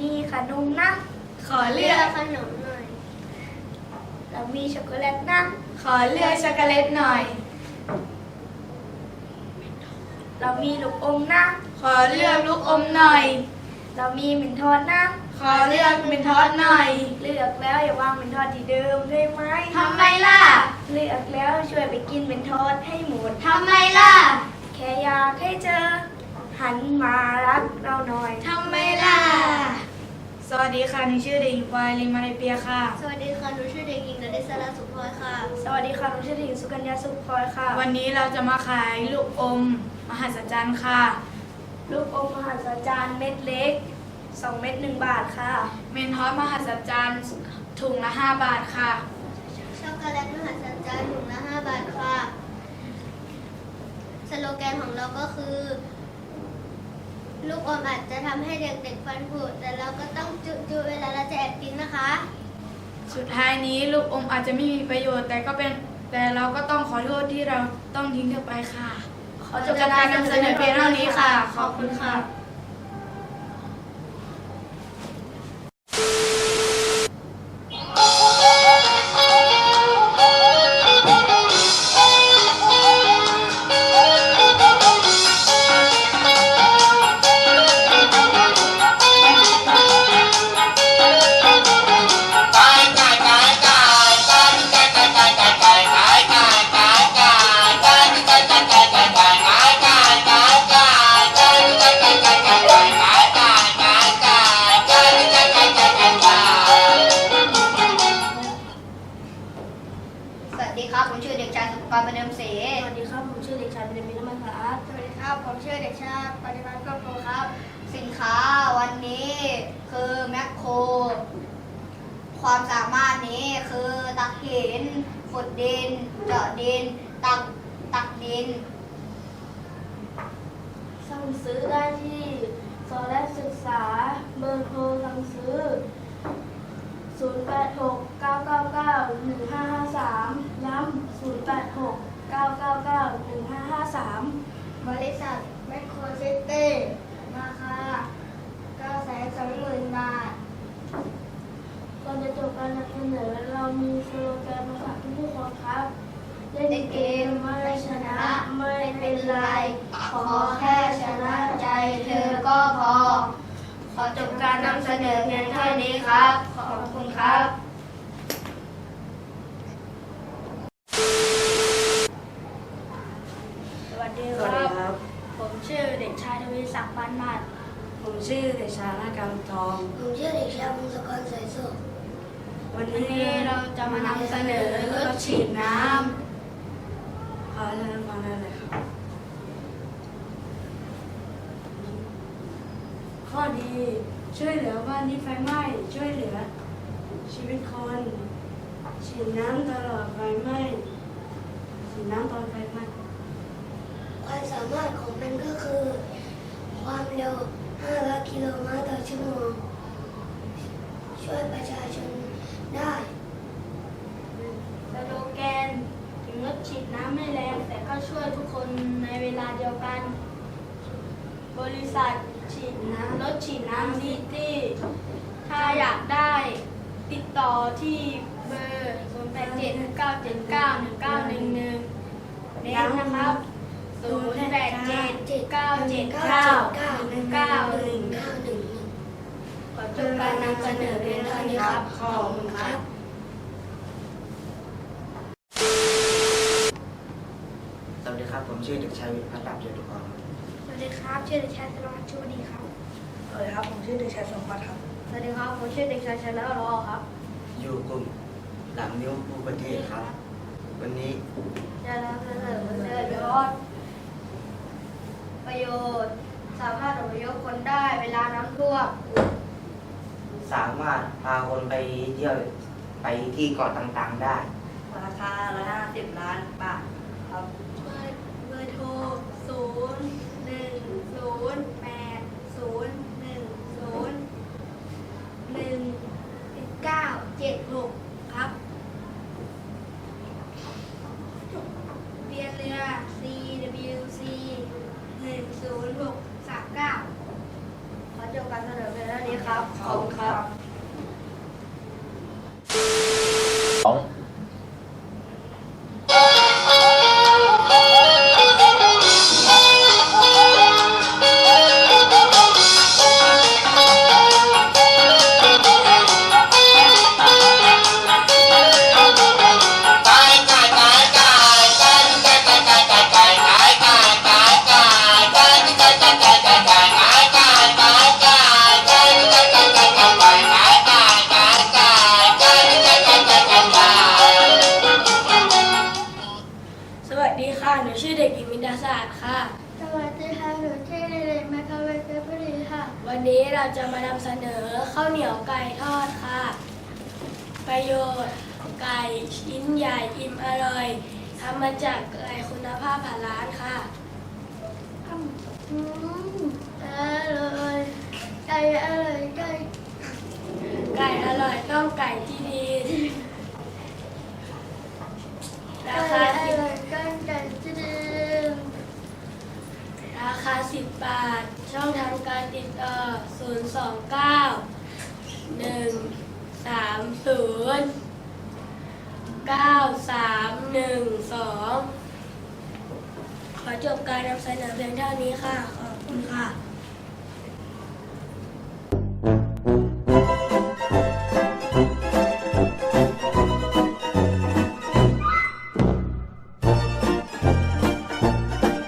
มีขนมนะขอเลือกขนมหน่อย เรามีช็อกโกแลตนะขอเลือกช็อกโกแลตหน่อย เรามีลูกอมนะขอเลือกลูกอมหน่อย เรามีหมิ่นทอดนะขอเลือกเป็นทอดหน่อย เลือกแล้วอย่าวางเป็นทอดที่เดิมได้ไหมทำไมล่ะ เลือกแล้วช่วยไปกินเป็นทอดให้หมดทำไมล่ะ แค่อยากให้เจอ หันมารักเราหน่อย ทำไมล่ะ สวัสดีค่ะหนูชื่อเด็กหญิงปอยลิมาเลเปียค่ะ สวัสดีค่ะ หนูชื่อเด็กหญิงนริศราสุพรค่ะ สวัสดีค่ะผมชื่อเด็กหญิงสุกัญญาสุขพลอยค่ะ วันนี้เราจะมาขายลูกอมมหัศจรรย์ค่ะ ลูกอมมหัศจรรย์เม็ดเล็ก 2 เม็ด1บาทค่ะ เมนทอสมหัศจรรย์ถุงละ 5 บาทค่ะ ช็อกโกแลตมหัศจรรย์ถุงละ5บาทค่ะ สโลแกนของเราก็คือ ลูกอมอาจจะทำให้เด็กๆฟันผุแต่เราก็ต้องจุๆเวลาเราจะแอบกินนะคะ สุดท้ายนี้ลูกอมอาจจะไม่มีประโยชน์แต่ก็เป็น แต่เราก็ต้องขอโทษที่เราต้องทิ้งเธอไปค่ะ ขอจบการนำเสนอเพียงเท่านี้ค่ะ ขอบคุณค่ะ ครับ ผมชื่อเด็กชายสุภกรประเดิมศรีสวัสดีครับ ผมชื่อเด็กชายเป็นมิตรมังคอาร์ตสวัสดีครับ ผมชื่อเด็กชายปฏิบัติครอบครัวครับ สินค้าวันนี้คือแมคโคร ความสามารถนี้คือตักหินขุดดิน เจาะดิน ตักตักดิน สั่งซื้อได้ที่สอแลศึกษา เบอร์โทรสั่งซื้อ 086 999 1553 ย้ำ086 999 1553 บริษัทแมคโครซิตี้ราคา920,000 บาท ก่อนจะจบการนำเสนอเรามีส โลแกนมาฝากทุกๆคนครับ เล่นเกมไม่ชนะไม่เป็นไร ขอแค่ชนะใจเธอก็พอ ขอจบการนำเสนอเพียงเท่านี้ครับ ขอบคุณครับสวัสดีสควัสดีรับครับ ผมชื่อเด็กชายทวีศักดิ์ปานมาศผมชื่อเด็กชายนาการทอง ผมชื่อเด็กชายพงศกรสายสุข วันนี้เราจะมานำเสนอรถฉีดน้ำขอเชิญฟังได้เลยครับข้อดีช่วยเหลือบ้านที่ไฟไหม้ช่วยเหลือ ชีวิตคน ฉีดน้ำตลอดไฟไหม้ฉีดน้ำตอนไฟไหม้ความสามารถของมันก็คือ ความเร็ว 500 กิโลเมตรต่อชั่วโมงช่วยประชาชน ได้ำสโลแกนถึงรถฉีดน้ำไม่แรง แต่ก็ช่วยทุกคนในเวลาเดียวกัน บริษัทฉีดน้ำรถฉีดน้ำซิตี้ถ้าอยากได้ติดต่อที่เบอร์0 8 7 9 7 9 1 9 1 1เน้นนะครับ0 8 ขอจบการนำเสนอเพียงเท่านี้ครับ ขอบคุณครับสวัสดีครับ ผมชื่อเด็กชายวิพัฒน์ดับเจตุกรครับสวัสดีครับชื่อเด็กชายสรวัตรชูดีครับ สวัสดีครับ ผมชื่อเด็กชายสมบัติครับ สวัสดีครับ ผมชื่อเด็กชายชนะรอครับ อยู่กลุ่มหลังนิ้วผู้ประเทศครับ วันนี้จะนำเสนอเนื้อยอดประโยชน์ สามารถอพยพคนได้เวลาน้ำท่วม สามารถพาคนไปเที่ยวไปที่เกาะต่างๆได้ราคา150ล้านบาทครับเบอร์เบอร์โทรศูนย์หนึ่งศูนย์แปดศูนย์ อิมิดาศาสตร์ค่ะ สวัสดีค่ะหนูชื่อเด็กๆมาคาเวเฟบุรีค่ะ วันนี้เราจะมานำเสนอข้าวเหนียวไก่ทอดค่ะ ประโยชน์ไก่ชิ้นใหญ่อิ่มอร่อยทำมาจากไก่คุณภาพผ่านร้านค่ะอืมอร่อยไก่อร่อยไก่ไก่อร่อยต้องไก่ที่ดี รา ไก่ คา อ สิบ ร่อยไก่ไก่ที่ดี ราคาสิบบาท ช่องทางการติดต่อศูน ย์สองเก้าหนึ่งสามศูนย์เก้าสามหนึ่งสองขอจบการนำเสนอเพียงเท่านี้ค่ะ ขอบคุณค่ะ